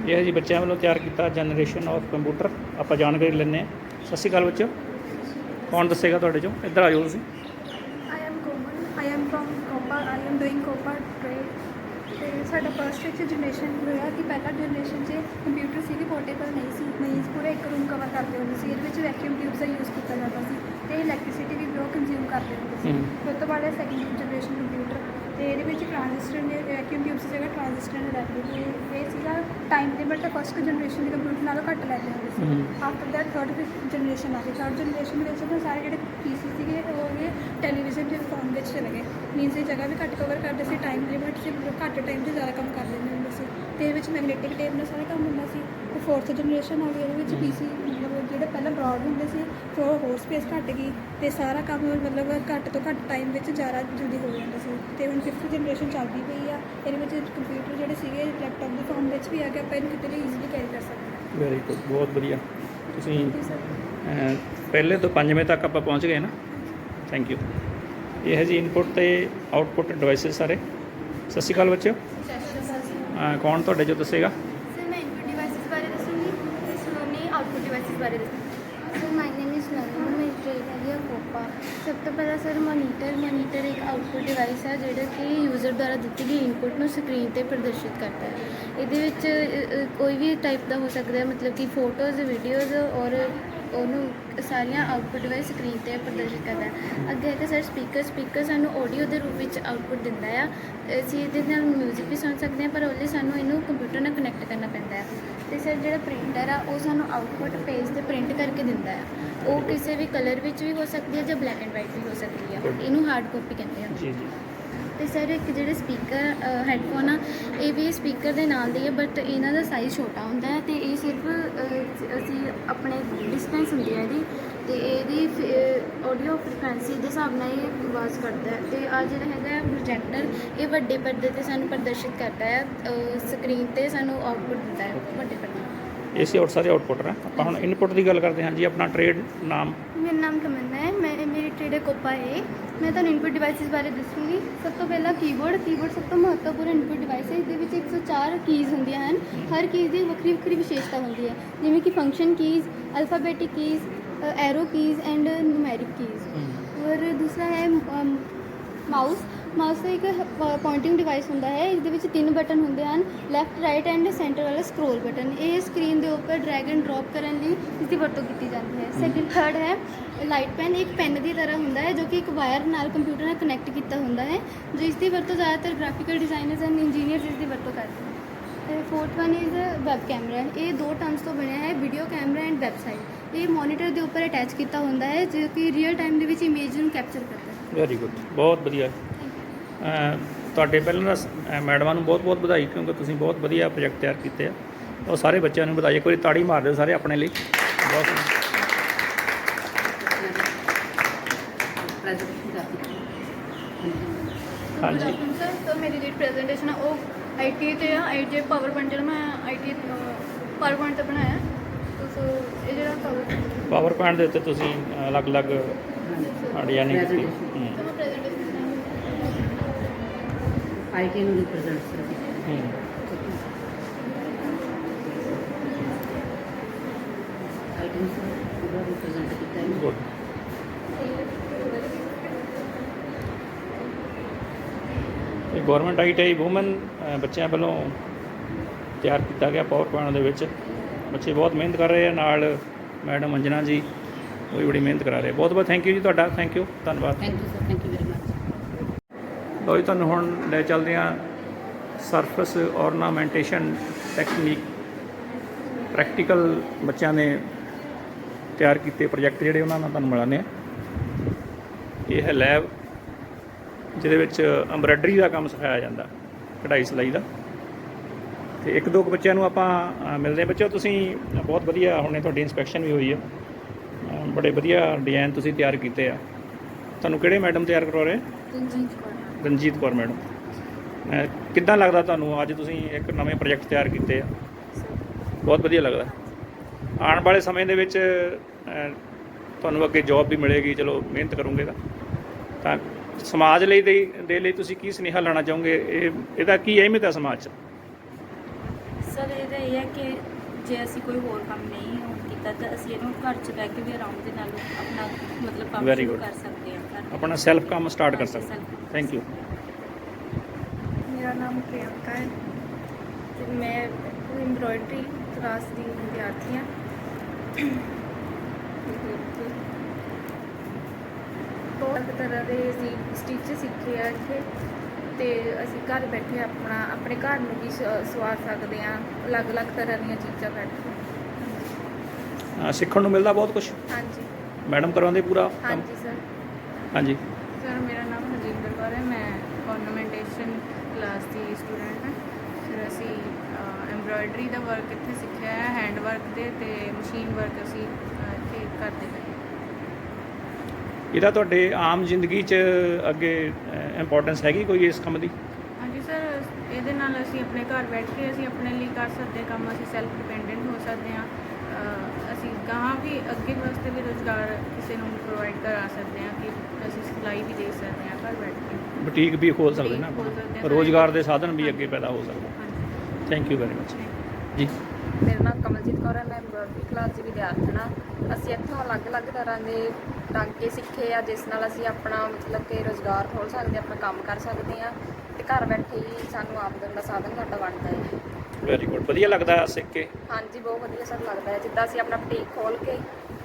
ਇਹ ਜੀ ਬੱਚਿਆਂ ਵੱਲੋਂ ਤਿਆਰ ਕੀਤਾ ਜਨਰੇਸ਼ਨ ਆਫ ਕੰਪਿਊਟਰ ਆਪਾਂ ਜਾਣਕਾਰੀ ਲੈਂਦੇ ਹਾਂ। ਸਤਿ ਸ਼੍ਰੀ ਅਕਾਲ ਬੱਚਿਓ। ਕੌਣ ਦੱਸੇਗਾ ਤੁਹਾਡੇ ਚੋਂ? ਇੱਧਰ ਆ ਜਾਓ ਤੁਸੀਂ। I am Komal. I am from Copa. I am doing Copa trade. ਤੇ ਸਾਡਾ ਫਸਟ ਵਿੱਚ ਜਨਰੇਸ਼ਨ ਹੋਇਆ ਕਿ ਪਹਿਲਾ ਜਨਰੇਸ਼ਨ 'ਚ ਕੰਪਿਊਟਰ ਸੀਗੇ ਪੋਰਟੇਬਲ ਨਹੀਂ ਸੀ। ਨਹੀਂ ਪੂਰਾ ਇੱਕ ਰੂਮ ਕਵਰ ਕਰਦੇ ਹੁੰਦੇ ਸੀ। ਇਹਦੇ ਵਿੱਚ ਵੈਕਿਊਮ ਟਿਊਬਸ ਦਾ ਯੂਜ਼ ਕੀਤਾ ਜਾਂਦਾ ਸੀ। ਤੇ ਇਲੈਕਟ੍ਰਿਸਿਟੀ ਵੀ ਬਹੁਤ ਕੰਜ਼ਿਊਮ ਕਰਦੇ ਹੁੰਦੇ ਸੀ। ਫਿਰ ਤੋਂ ਬਾਅਦ ਸੈਕਿੰਡ ਜਨਰੇਸ਼ਨ ਕੰਪਿਊਟਰ ਤੇ ਇਹਦੇ ਵਿੱਚ ਟ੍ਰਾਂਜ਼ਿਸਟਰ ਨੇ ਵੈਕਿਊਮ ਟਿਊਬਸ ਦੀ ਜਗ੍ਹਾ ਟ੍ਰਾਂਜ਼ਿਸਟਰ ਨੇ ਰੱਖਦੇ ਤੇ ਇਹ ਸੀਗਾ ਟਾਈਮ ਲਿਮਿਟ ਫਸਟ ਜਨਰੇਸ਼ਨ ਦੇ ਕੰਪਿਊਟਰ ਨਾਲੋਂ ਘੱਟ ਲੈਂਦੇ ਹੁੰਦੇ ਸੀ। ਆਫਟਰ ਦੈਟ ਥਰਡ ਜਨਰੇਸ਼ਨ ਆ ਗਈ ਥਰਡ ਜਨਰੇਸ਼ਨ ਵਿੱਚ ਨਾ ਸਾਰੇ ਜਿਹੜੇ ਪੀਸੀ ਸੀਗੇ ਉਹ ਗਏ ਟੈਲੀਵਿਜ਼ਨ ਦੇ ਫਾਰਮ ਵਿੱਚ ਚਲੇ ਗਏ। ਮੀਨਸ ਇਹ ਜਗ੍ਹਾ ਵੀ ਘੱਟ ਕਵਰ ਕਰਦੇ ਸੀ ਟਾਈਮ ਲਿਮਿਟ ਮਤਲਬ ਘੱਟ ਟਾਈਮ 'ਚ ਜ਼ਿਆਦਾ ਕੰਮ ਕਰ ਲੈਂਦੇ ਹੁੰਦੇ ਸੀ। ਤੇ ਇਹਦੇ ਵਿੱਚ ਮੈਗਨੈਟਿਕ ਟੇਪ ਨਾਲ ਸਾਰਾ ਕੰਮ ਹੁੰਦਾ ਸੀ। ਤੇ ਫੋਰਥ ਜਨਰੇਸ਼ਨ ਆ ਗਈ ਇਹਦੇ ਵਿੱਚ ਪੀਸੀ ਜਿਹੜੇ ਪਹਿਲਾਂ ਬ੍ਰੌਡ ਹੁੰਦੇ ਸੀ ਫਿਰ ਉਹ ਹੋਰ ਸਪੇਸ ਘੱਟ ਗਈ ਤੇ ਸਾਰਾ ਕੰਮ ਮਤਲਬ ਘੱਟ ਤੋਂ ਘੱਟ ਟਾਈਮ ਵਿੱਚ ਜ਼ਿਆਦਾ ਜਲਦੀ ਹੋ ਜਾਂਦਾ ਸੀ ਤੇ ਹੁਣ ਫਿਫਥ ਜਨਰੇਸ਼ਨ ਚੱਲਦੀ ਪਈ ਆ ਇਹਦੇ ਵਿੱਚ ਕੰਪਿਊਟਰ ਜਿਹੜੇ ਸੀਗੇ ਲੈਪਟਾਪ ਦੇ ਫਾਰਮ ਵਿੱਚ ਵੀ ਆ ਗਿਆ ਆਪਾਂ ਇਹਨੂੰ ਕਿਤੇ ਵੀ ਈਜ਼ੀਲੀ ਕੈਰੀ ਕਰ ਸਕਦੇ ਹਾਂ। ਵੈਰੀ ਗੁੱਡ ਬਹੁਤ ਵਧੀਆ। ਤੁਸੀਂ ਪਹਿਲੇ ਤੋਂ ਪੰਜਵੇਂ ਤੱਕ ਆਪਾਂ ਪਹੁੰਚ ਗਏ ਨਾ? ਥੈਂਕ ਯੂ ਇਹ ਹੈ ਜੀ ਇਨਪੁਟ ਤੇ ਆਉਟਪੁੱਟ ਡਿਵਾਈਸਸ ਸਾਰੇ। ਸਤਿ ਸ਼੍ਰੀ ਅਕਾਲ ਬੱਚਿਓ। ਕੌਣ ਤੁਹਾਡੇ ਚੋਂ ਦੱਸੇਗਾ ਸਰ ਮੈਂ ਇਨਪੁਟ ਡਿਵਾਈਸਿਸ ਬਾਰੇ ਦੱਸੂੰਗੀ ਤੇ ਸਲੋਨੀ ਆਉਟਪੁੱਟ ਡਿਵਾਈਸਿਸ ਬਾਰੇ ਦੱਸੂੰਗੀ sir my name is Nannu ਮੈਂ ਟ੍ਰੇਡ ਹੈਗੀ ਆ ਕੋਪਾ। ਸਭ ਤੋਂ ਪਹਿਲਾਂ ਸਰ ਮੋਨੀਟਰ ਮੋਨੀਟਰ ਇੱਕ ਆਊਟਪੁੱਟ ਡਿਵਾਈਸ ਹੈ ਜਿਹੜਾ ਕਿ ਯੂਜ਼ਰ ਦੁਆਰਾ ਦਿੱਤੀ ਗਈ ਇਨਪੁਟ ਨੂੰ ਸਕਰੀਨ ਤੇ ਪ੍ਰਦਰਸ਼ਿਤ ਕਰਦਾ ਹੈ। ਇਹਦੇ ਵਿੱਚ ਕੋਈ ਵੀ ਟਾਈਪ ਦਾ ਹੋ ਸਕਦਾ ਹੈ, ਮਤਲਬ ਕਿ ਫੋਟੋਜ਼ ਵੀਡੀਓਜ਼ ਔਰ ਉਹਨੂੰ ਸਾਰੀਆਂ ਆਊਟਪੁੱਟ ਡਿਵਾਈਸ ਸਕਰੀਨ ਤੇ ਪ੍ਰਦਰਸ਼ਿਤ ਕਰਦਾ ਅੱਗੇ ਹੈ ਕਿ ਸਰ ਸਪੀਕਰ ਸਪੀਕਰ ਸਾਨੂੰ ਆਡੀਓ ਦੇ ਰੂਪ ਵਿੱਚ ਆਊਟਪੁੱਟ ਦਿੰਦਾ ਆ। ਅਸੀਂ ਇਹਦੇ ਨਾਲ 뮤직 ਵੀ ਸੁਣ ਸਕਦੇ ਹਾਂ, ਪਰ ਉਹਦੇ ਸਾਨੂੰ ਇਹਨੂੰ ਕੰਪਿਊਟਰ ਨਾਲ ਕਨੈਕਟ ਕਰਨਾ ਪੈਂਦਾ ਹੈ। ਤੇ ਸਰ ਜਿਹੜਾ ਪ੍ਰਿੰਟਰ ਆ ਉਹ ਸਾਨੂੰ ਆਊਟਪੁੱਟ ਪੇਜ ਤੇ ਪ੍ਰਿੰਟ ਕਰਕੇ ਦਿੰਦਾ ਆ। ਉਹ ਕਿਸੇ ਵੀ ਕਲਰ ਵਿੱਚ ਵੀ ਹੋ ਸਕਦੀ ਹੈ ਜਾਂ ਬਲੈਕ ਐਂਡ ਵਾਈਟ ਵੀ ਹੋ ਸਕਦੀ ਹੈ ਇਹਨੂੰ ਹਾਰਡ ਕਾਪੀ ਕਹਿੰਦੇ ਆ। ਜੀ ਜੀ। ਤੇ ਸਰ ਇੱਕ ਜਿਹੜੇ ਸਪੀਕਰ ਹੈੱਡਫੋਨ ਆ ਇਹ ਵੀ ਸਪੀਕਰ ਦੇ ਨਾਲ ਦੇ ਆ ਬਟ ਇਹਨਾਂ ਦਾ ਸਾਈਜ਼ ਛੋਟਾ ਹੁੰਦਾ ਹੈ ਤੇ ਇਹ ਸਿਰਫ ਅਸੀਂ ਆਪਣੇ ਡਿਸਟੈਂਸ ਹੁੰਦੀ ਹੈ ਇਹਦੀ ਤੇ ਇਹਦੀ ਆਡੀਓ ਫ੍ਰੀਕੁਐਂਸੀ ਦੇ ਹਿਸਾਬ ਨਾਲ ਇਹ ਆਵਾਜ਼ ਕੱਢਦਾ ਹੈ ਤੇ ਆ ਜਿਹੜਾ ਹੈਗਾ ਪ੍ਰੋਜੈਕਟਰ ਇਹ ਵੱਡੇ ਪਰਦੇ ਤੇ ਸਾਨੂੰ ਪ੍ਰਦਰਸ਼ਿਤ ਕਰਦਾ ਹੈ ਸਕਰੀਨ ਤੇ ਸਾਨੂੰ ਆਊਟਪੁੱਟ ਦਿੰਦਾ ਹੈ ਵੱਡੇ ਪਰਦੇ ਇਹ ਸੀ ਆਊਟ ਸਾਰੇ ਆਉਟਪੁੱਟ ਨੇ ਆਪਾਂ ਹੁਣ ਇਨਪੁਟ ਦੀ ਗੱਲ ਕਰਦੇ ਹਾਂ ਜੀ ਆਪਣਾ ਟ੍ਰੇਡ ਨਾਮ। ਮੇਰਾ ਨਾਮ ਤਮੰਨਾ ਹੈ ਮੈਂ ਮੇਰੀ ਟ੍ਰੇਡ ਕੋਪਾ ਹੈ ਮੈਂ ਤੁਹਾਨੂੰ ਇਨਪੁਟ ਡਿਵਾਈਸਿਸ ਬਾਰੇ ਦੱਸੂੰਗੀ ਸਭ ਤੋਂ ਪਹਿਲਾਂ ਕੀਬੋਰਡ ਕੀਬੋਰਡ ਸਭ ਤੋਂ ਮਹੱਤਵਪੂਰਨ ਇਨਪੁਟ ਡਿਵਾਈਸ ਹੈ ਇਹਦੇ ਵਿੱਚ 104 ਕੀਜ਼ ਹੁੰਦੀਆਂ ਹਨ ਹਰ ਕੀਜ਼ ਦੀ ਵੱਖਰੀ ਵੱਖਰੀ ਵਿਸ਼ੇਸ਼ਤਾ ਹੁੰਦੀ ਹੈ ਜਿਵੇਂ ਕਿ function keys alphabetic keys arrow keys and numeric keys ਔਰ ਦੂਸਰਾ ਹੈ ਮਾਊਸ ਮਾਊਸ ਦਾ ਇੱਕ ਪੁਆਇੰਟਿੰਗ ਡਿਵਾਈਸ ਹੁੰਦਾ ਹੈ। ਇਸ ਦੇ ਵਿੱਚ ਤਿੰਨ ਬਟਨ ਹੁੰਦੇ ਹਨ ਲੈਫਟ ਰਾਈਟ ਐਂਡ ਸੈਂਟਰ ਵਾਲਾ ਸਕਰੋਲ ਬਟਨ ਇਹ ਸਕਰੀਨ ਦੇ ਉੱਪਰ ਡਰੈਗ ਐਂਡ ਡ੍ਰੌਪ ਕਰਨ ਲਈ ਇਸ ਦੀ ਵਰਤੋਂ ਕੀਤੀ ਜਾਂਦੀ ਹੈ। ਸੈਕਿੰਡ ਥਰਡ ਹੈ ਲਾਈਟ ਪੈਨ ਇੱਕ ਪੈਨ ਦੀ ਤਰ੍ਹਾਂ ਹੁੰਦਾ ਹੈ, ਜੋ ਕਿ ਇੱਕ ਵਾਇਰ ਨਾਲ ਕੰਪਿਊਟਰ ਨਾਲ ਕਨੈਕਟ ਕੀਤਾ ਹੁੰਦਾ ਹੈ, ਜੋ ਇਸ ਦੀ ਵਰਤੋਂ ਜ਼ਿਆਦਾਤਰ ਗ੍ਰਾਫੀਕਲ ਡਿਜ਼ਾਈਨਰਸ ਐਂਡ ਇੰਜੀਨੀਅਰਸ ਇਸ ਦੀ ਵਰਤੋਂ ਕਰਦੇ ਹਨ fourth one is web camera ਇਹ ਦੋ ਟਰਮਸ ਤੋਂ ਬਣਿਆ ਹੈ ਵੀਡੀਓ ਕੈਮਰਾ ਐਂਡ ਵੈਬਸਾਈਟ ਇਹ ਮੋਨੀਟਰ ਦੇ ਉੱਪਰ ਅਟੈਚ ਕੀਤਾ ਹੁੰਦਾ ਹੈ, ਜੋ ਕਿ ਰੀਅਲ ਟਾਈਮ ਦੇ ਵਿੱਚ ਇਮੇਜ ਨੂੰ ਕੈਪਚਰ ਕਰਦਾ ਹੈ। ਵੈਰੀ ਗੁੱਡ ਬਹੁਤ ਵਧੀਆ। ਤੁਹਾਡੇ ਪਹਿਲਾਂ ਦਾ ਮੈਡਮਾਂ ਨੂੰ ਬਹੁਤ ਬਹੁਤ ਵਧਾਈ ਕਿਉਂਕਿ ਤੁਸੀਂ ਬਹੁਤ ਵਧੀਆ ਪ੍ਰੋਜੈਕਟ ਤਿਆਰ ਕੀਤੇ ਆ। ਉਹ ਸਾਰੇ ਬੱਚਿਆਂ ਨੂੰ ਵਧਾਈ। ਇੱਕ ਵਾਰੀ ਤਾੜੀ ਮਾਰ ਦਿਓ ਸਾਰੇ ਆਪਣੇ ਲਈ। ਬਹੁਤ ਸੋਹਣਾ। ਹਾਂਜੀ। ਸਰ ਤਾਂ ਮੇਰੀ ਜਿਹੜੀ ਪ੍ਰੈਜੈਂਟੇਸ਼ਨ ਹੈ ਉਹ ਆਈਟੀ ਤੇ ਆ। ਆਈਟੀ ਪਾਵਰ ਪੁਆਇੰਟ ਜਿਹੜਾ ਮੈਂ ਆਈਟੀ ਪਾਵਰ ਪੁਆਇੰਟ ਤੇ ਬਣਾਇਆ। ਤਾਂ ਸੋ ਇਹ ਜਿਹੜਾ ਪਾਵਰ ਪਾਵਰ ਪੁਆਇੰਟ ਦੇ ਉੱਤੇ ਤੁਸੀਂ ਅਲੱਗ-ਅਲੱਗ ਯਾਨੀ ਕਿ ਹਮ, ਤਾਂ ਮੈਂ ਪ੍ਰੈਜੈਂਟੇਸ਼ਨ ਆਈਟੀ ਨੂੰ ਰਿਪਰੈਜ਼ੈਂਟ ਕੀਤਾ ਹੂੰ। ਆਈਟੀ ਨੂੰ ਸਰ ਪੂਰਾ ਰਿਪਰੈਜ਼ੈਂਟ ਕੀਤਾ ਹੈ। ਗੁੱਡ ਇਹ ਗਵਰਨਮੈਂਟ ਆਈਟੀਆਈ ਔਮਨ ਬੱਚਿਆਂ ਵੱਲੋਂ ਤਿਆਰ ਕੀਤਾ ਗਿਆ ਪਾਵਰ ਪੁਆਇੰਟ ਦੇ ਵਿੱਚ। ਬੱਚੇ ਬਹੁਤ ਮਿਹਨਤ ਕਰ ਰਹੇ ਆ ਨਾਲ ਮੈਡਮ ਅੰਜਨਾ ਜੀ ਉਹ ਵੀ ਬੜੀ ਮਿਹਨਤ ਕਰਾ ਰਹੇ ਬਹੁਤ ਬਹੁਤ ਥੈਂਕ ਯੂ ਜੀ ਤੁਹਾਡਾ ਥੈਂਕ ਯੂ ਧੰਨਵਾਦ। Thank you sir thank you ਲੋ ਜੀ ਤੁਹਾਨੂੰ ਹੁਣ ਲੈ ਚੱਲਦੇ ਹਾਂ ਸਰਫਸ ornamentation ਟੈਕਨੀਕ ਪ੍ਰੈਕਟੀਕਲ ਬੱਚਿਆਂ ਨੇ ਤਿਆਰ ਕੀਤੇ ਪ੍ਰੋਜੈਕਟ ਜਿਹੜੇ ਉਹਨਾਂ ਨਾਲ ਤੁਹਾਨੂੰ ਮਿਲਾਨੇ ਆ ਇਹ ਹੈ ਲੈਬ ਜਿਹਦੇ ਵਿੱਚ ਐਮਬਰਾਇਡਰੀ ਦਾ ਕੰਮ ਸਿਖਾਇਆ ਜਾਂਦਾ, ਕਢਾਈ ਸਿਲਾਈ ਦਾ। ਤੇ ਇੱਕ ਦੋ ਕੁ ਬੱਚਿਆਂ ਨੂੰ ਆਪਾਂ ਮਿਲਦੇ ਹਾਂ। ਬੱਚਿਓ, ਤੁਸੀਂ ਬਹੁਤ ਵਧੀਆ ਹੁਣੇ ਤੁਹਾਡੀ ਇਨਸਪੈਕਸ਼ਨ ਵੀ ਹੋਈ ਹੈ ਬੜੇ ਵਧੀਆ ਡਿਜ਼ਾਈਨ ਤੁਸੀਂ ਤਿਆਰ ਕੀਤੇ ਆ। ਤੁਹਾਨੂੰ ਕਿਹੜੇ ਮੈਡਮ ਤਿਆਰ ਕਰਵਾ ਰਹੇ? ਰਣਜੀਤ ਕੌਰ ਮੈਡਮ। ਕਿੱਦਾਂ ਲੱਗਦਾ ਤੁਹਾਨੂੰ? ਅੱਜ ਤੁਸੀਂ ਇੱਕ ਨਵੇਂ ਪ੍ਰੋਜੈਕਟ ਤਿਆਰ ਕੀਤੇ ਆ। ਬਹੁਤ ਵਧੀਆ ਲੱਗਦਾ। ਆਉਣ ਵਾਲੇ ਸਮੇਂ ਦੇ ਵਿੱਚ ਤੁਹਾਨੂੰ ਅੱਗੇ ਜੌਬ ਵੀ ਮਿਲੇਗੀ। ਚਲੋ ਮਿਹਨਤ ਕਰੋਗੇ ਤਾਂ। ਤਾਂ ਸਮਾਜ ਲਈ ਦੇ ਲਈ ਤੁਸੀਂ ਕੀ ਸੁਨੇਹਾ ਲਾਣਾ ਚਾਹੋਗੇ? ਇਹ ਇਹਦਾ ਕੀ ਅਹਿਮੀਅਤ ਹੈ ਸਮਾਜ 'ਚ? ਸਰ ਇਹਦਾ ਇਹ ਹੈ ਕਿ ਜੇ ਅਸੀਂ ਕੋਈ ਹੋਰ ਕੰਮ ਨਹੀਂ ਕੀਤਾ ਤਾਂ ਅਸੀਂ ਇਹਨੂੰ ਘਰ 'ਚ ਬਹਿ ਕੇ ਵੀ ਆਰਾਮ ਦੇ ਨਾਲ ਆਪਣਾ ਮਤਲਬ ਕੰਮ. ਕਰ ਸਕਦੇ ਹਾਂ। ਆਪਣਾ ਸੈਲਫ ਕੰਮ ਸਟਾਰਟ ਕਰ ਸਕਦੇ ਥੈਂਕ ਯੂ ਮੇਰਾ ਨਾਮ ਪ੍ਰਿਯੰਕਾ ਹੈ ਤੇ ਮੈਂ ਐਮਬ੍ਰੋਇਡਰੀ ਕਲਾਸ ਦੀ ਵਿਦਿਆਰਥੀ ਹਾਂ। ਬਹੁਤ ਤਰ੍ਹਾਂ ਦੇ ਅਸੀਂ ਸਟਿਚ ਸਿੱਖੇ ਆ ਇੱਥੇ ਤੇ ਅਸੀਂ ਘਰ ਬੈਠੇ ਆਪਣਾ ਆਪਣੇ ਘਰ ਨੂੰ ਵੀ ਸਵਾਰ ਸਕਦੇ ਹਾਂ ਅਲੱਗ-ਅਲੱਗ ਤਰ੍ਹਾਂ ਦੀਆਂ ਚੀਜ਼ਾਂ ਕੱਢ ਕੇ। ਸਿੱਖਣ ਨੂੰ ਮਿਲਦਾ ਬਹੁਤ ਕੁਝ ਹਾਂਜੀ। ਮੈਡਮ ਕਰਵਾਉਂਦੇ ਪੂਰਾ ਹਾਂਜੀ ਸਰ ਹਾਂਜੀ। ਸਰ ਮੇਰਾ ਨਾਮ ਹਰਜਿੰਦਰ ਕੌਰ ਹੈ ਮੈਂ ornamentation ਕਲਾਸ ਦੀ ਸਟੂਡੈਂਟ ਹਾਂ। ਫਿਰ ਅਸੀਂ ਐਮਬ੍ਰੋਇਡਰੀ ਦਾ ਵਰਕ ਇੱਥੇ ਸਿੱਖਿਆ ਹੈ ਹੈਂਡ ਵਰਕ ਦੇ ਤੇ ਮਸ਼ੀਨ ਵਰਕ ਅਸੀਂ ਇੱਥੇ ਕਰਦੇ ਹਾਂ। ਇਹਦਾ ਤੁਹਾਡੇ ਆਮ ਜ਼ਿੰਦਗੀ 'ਚ ਅੱਗੇ ਇੰਪੋਰਟੈਂਸ ਹੈਗੀ ਕੋਈ ਇਸ ਕੰਮ ਦੀ? ਹਾਂਜੀ ਸਰ ਇਹਦੇ ਨਾਲ ਅਸੀਂ ਆਪਣੇ ਘਰ ਬੈਠ ਕੇ ਅਸੀਂ ਆਪਣੇ ਲਈ ਕਰ ਸਕਦੇ ਕੰਮ ਅਸੀਂ ਸੈਲਫ ਡਿਪੈਂਡੈਂਟ ਹੋ ਸਕਦੇ ਹਾਂ। ਅਸੀਂ ਗਾਹਾਂ ਵੀ ਅੱਗੇ ਰੋਜ਼ਗਾਰ ਕਿਸੇ ਨੂੰ ਪ੍ਰੋਵਾਈਡ ਕਰਾ ਸਕਦੇ ਹਾਂ ਕਿ ਅਸੀਂ ਸਿਲਾਈ ਵੀ ਦੇ ਸਕਦੇ ਹਾਂ ਘਰ ਬੈਠ ਕੇ। ਬੁਟੀਕ ਵੀ ਖੋਲ ਸਕਦੇ ਨਾ ਬੁਟੀਕ ਖੋਲ ਸਕਦੇ ਆਪਣਾ। ਹਾਂ। ਰੋਜ਼ਗਾਰ ਦੇ ਸਾਧਨ ਵੀ ਅੱਗੇ ਪੈਦਾ ਹੋ ਸਕਦੇ। ਹਾਂਜੀ। ਥੈਂਕ ਯੂ ਵੈਰੀ ਮਚ ਜੀ। ਮੇਰਾ ਨਾਮ ਕਮਲਜੀਤ ਕੌਰ ਹੈ ਮੈਂ ਐਮਬ੍ਰੋਇਡਰੀ ਕਲਾਸ ਦੀ ਵਿਦਿਆਰਥਣ ਹਾਂ। ਅਸੀਂ ਇੱਥੋਂ ਅਲੱਗ-ਅਲੱਗ ਤਰ੍ਹਾਂ ਦੇ ਟਾਂਕੇ ਸਿੱਖੇ ਆ ਜਿਸ ਨਾਲ ਅਸੀਂ ਆਪਣਾ ਮਤਲਬ ਕਿ ਰੋਜ਼ਗਾਰ ਖੋਲ ਸਕਦੇ ਹਾਂ, ਆਪਣਾ ਕੰਮ ਕਰ ਸਕਦੇ ਹਾਂ ਤੇ ਘਰ ਬੈਠੇ ਹੀ ਸਾਨੂੰ ਆਮਦਨ ਦਾ ਸਾਧਨ ਸਾਡਾ ਬਣਦਾ ਹੈ। ਵੈਰੀ ਗੁੱਡ ਵਧੀਆ ਲੱਗਦਾ ਸਿੱਖ ਕੇ? ਹਾਂਜੀ ਬਹੁਤ ਵਧੀਆ ਸਰ ਲੱਗਦਾ ਹੈ। ਜਿੱਦਾਂ ਅਸੀਂ ਆਪਣਾ ਬੁਟੀਕ ਖੋਲ ਕੇ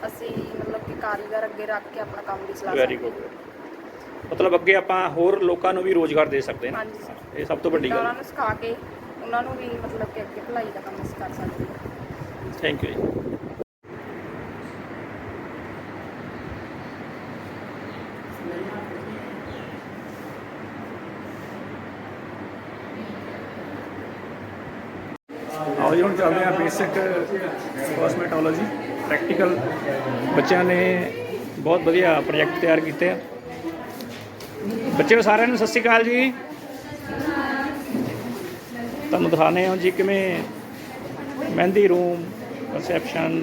ਅਸੀਂ ਮਤਲਬ ਕਿ ਕਾਰੀਗਰ ਅੱਗੇ ਰੱਖ ਕੇ ਆਪਣਾ ਕੰਮ ਵੀ ਚਲਾ ਸਕਦੇ ਵੈਰੀ ਗੁੱਡ ਮਤਲਬ ਅੱਗੇ ਆਪਾਂ ਹੋਰ ਲੋਕਾਂ ਨੂੰ ਵੀ ਰੋਜ਼ਗਾਰ ਦੇ ਸਕਦੇ ਹਾਂ ਹਾਂਜੀ ਇਹ ਸਭ ਤੋਂ ਵੱਡੀ ਜਿੱਦਾਂ ਗੱਲ ਉਹਨਾਂ ਨੂੰ ਸਿਖਾ ਕੇ ਉਹਨਾਂ ਨੂੰ ਵੀ ਮਤਲਬ ਕਿ ਅੱਗੇ ਭਲਾਈ ਦਾ ਕੰਮ ਅਸੀਂ ਕਰ ਸਕਦੇ ਹਾਂ। ਥੈਂਕ ਯੂ ਜੀ ਆਓ ਜੀ ਹੁਣ ਚੱਲਦੇ ਹਾਂ ਬੇਸਿਕ ਕਾਸਮੈਟੋਲੋਜੀ ਪ੍ਰੈਕਟੀਕਲ ਬੱਚਿਆਂ ਨੇ ਬਹੁਤ ਵਧੀਆ ਪ੍ਰੋਜੈਕਟ ਤਿਆਰ ਕੀਤੇ ਆ। ਬੱਚਿਓ ਸਾਰਿਆਂ ਨੂੰ ਸਤਿ ਸ਼੍ਰੀ ਅਕਾਲ ਜੀ। ਤੁਹਾਨੂੰ ਦਿਖਾਣੇ ਹਾਂ ਜੀ ਕਿਵੇਂ ਮਹਿੰਦੀ ਰੂਮ ਰਿਸੈਪਸ਼ਨ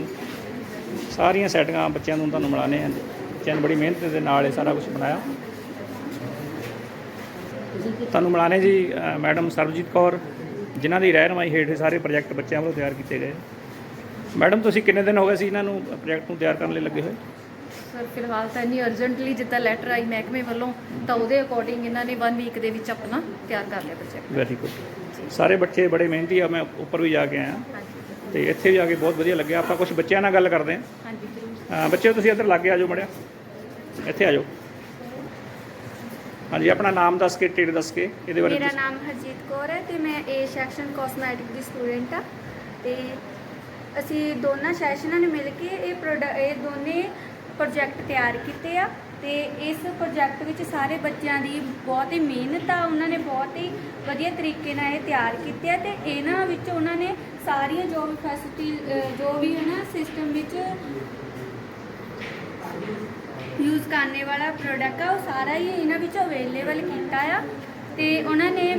ਸਾਰੀਆਂ ਸੈਟਿੰਗਾਂ ਬੱਚਿਆਂ ਨੂੰ ਤੁਹਾਨੂੰ ਮਿਲਾਣੇ ਆ ਬੱਚਿਆਂ ਨੇ ਬੜੀ ਮਿਹਨਤ ਦੇ ਨਾਲ ਇਹ ਸਾਰਾ ਕੁਝ ਬਣਾਇਆ। ਤੁਹਾਨੂੰ ਮਿਲਾਣੇ ਜੀ ਮੈਡਮ ਸਰਬਜੀਤ ਕੌਰ ਜਿਨ੍ਹਾਂ ਦੀ ਰਹਿਨਮਾਈ ਹੇਠ ਇਹ ਸਾਰੇ ਪ੍ਰੋਜੈਕਟ ਬੱਚਿਆਂ ਵੱਲੋਂ ਤਿਆਰ ਕੀਤੇ ਗਏ। ਮੈਡਮ ਤੁਸੀਂ ਕਿੰਨੇ ਦਿਨ ਹੋ ਗਏ ਸੀ ਇਹਨਾਂ ਨੂੰ ਪ੍ਰੋਜੈਕਟ ਨੂੰ ਤਿਆਰ ਕਰਨ ਲਈ ਲੱਗੇ ਹੋਏ? ਸਰ ਫਿਲਹਾਲ ਤਾਂ ਇੰਨੀ ਅਰਜੈਂਟਲੀ ਜਿੱਦਾਂ ਲੈਟਰ ਆਈ ਮਹਿਕਮੇ ਵੱਲੋਂ ਤਾਂ ਉਹਦੇ ਅਕੋਰਡਿੰਗ ਇਹਨਾਂ ਨੇ 1 ਵੀਕ ਦੇ ਵਿੱਚ ਆਪਣਾ ਤਿਆਰ ਕਰ ਲਿਆ ਪ੍ਰੋਜੈਕਟ ਵੈਰੀ ਗੁੱਡ ਸਾਰੇ ਬੱਚੇ ਬੜੇ ਮਿਹਨਤੀ ਆ ਮੈਂ ਉੱਪਰ ਵੀ ਜਾ ਕੇ ਆਇਆ। ਤੇ ਇੱਥੇ ਵੀ ਆ ਕੇ ਬਹੁਤ ਵਧੀਆ ਲੱਗਿਆ। ਆਪਾਂ ਕੁਝ ਬੱਚਿਆਂ ਨਾਲ ਗੱਲ ਕਰਦੇ ਹਾਂ। ਹਾਂਜੀ ਬੱਚਿਓ ਤੁਸੀਂ ਇੱਧਰ ਲਾਗੇ ਆ ਜਾਓ ਮੜਿਆ। ਇੱਥੇ ਆ ਜਾਓ। ਹਾਂਜੀ ਆਪਣਾ ਨਾਮ ਦੱਸ ਕੇ ਟੇਡ ਦੱਸ ਕੇ ਇਹਦੇ ਬਾਰੇ ਮੇਰਾ। ਨਾਮ ਹਰਜੀਤ ਕੌਰ ਹੈ ਤੇ ਮੈਂ ਏ ਸੈਕਸ਼ਨ ਕਾਸਮੈਟਿਕ ਦੀ ਸਟੂਡੈਂਟ ਆ ਤੇ ਅਸੀਂ ਦੋਨਾਂ ਸੈਸ਼ਨਾਂ ਨੇ ਮਿਲ ਕੇ ਇਹ ਪ੍ਰੋਡ- ਇਹ ਦੋਨੇ ਪ੍ਰੋਜੈਕਟ ਤਿਆਰ ਕੀਤੇ ਆ ਤੇ ਇਸ ਪ੍ਰੋਜੈਕਟ ਵਿੱਚ ਸਾਰੇ ਬੱਚਿਆਂ ਦੀ ਬਹੁਤ ਹੀ ਮਿਹਨਤ ਆ ਉਹਨਾਂ ਨੇ ਬਹੁਤ ਹੀ ਵਧੀਆ ਤਰੀਕੇ ਨਾਲ ਇਹ ਤਿਆਰ ਕੀਤੇ ਆ ਤੇ ਇਹਨਾਂ ਵਿੱਚ ਉਹਨਾਂ ਨੇ ਸਾਰੀਆਂ ਜੋ ਵੀ ਫੈਸਿਲਿਟੀ ਜੋ ਵੀ ਹੈ ਨਾ ਸਿਸਟਮ ਵਿੱਚ ਯੂਜ਼ ਕਰਨੇ ਵਾਲਾ ਪ੍ਰੋਡਕਟ ਆ, ਉਹ ਸਾਰਾ ਹੀ ਇਹਨਾਂ ਵਿੱਚ ਅਵੇਲੇਬਲ ਕੀਤਾ ਆ। ਤੇ ਉਹਨਾਂ ਨੇ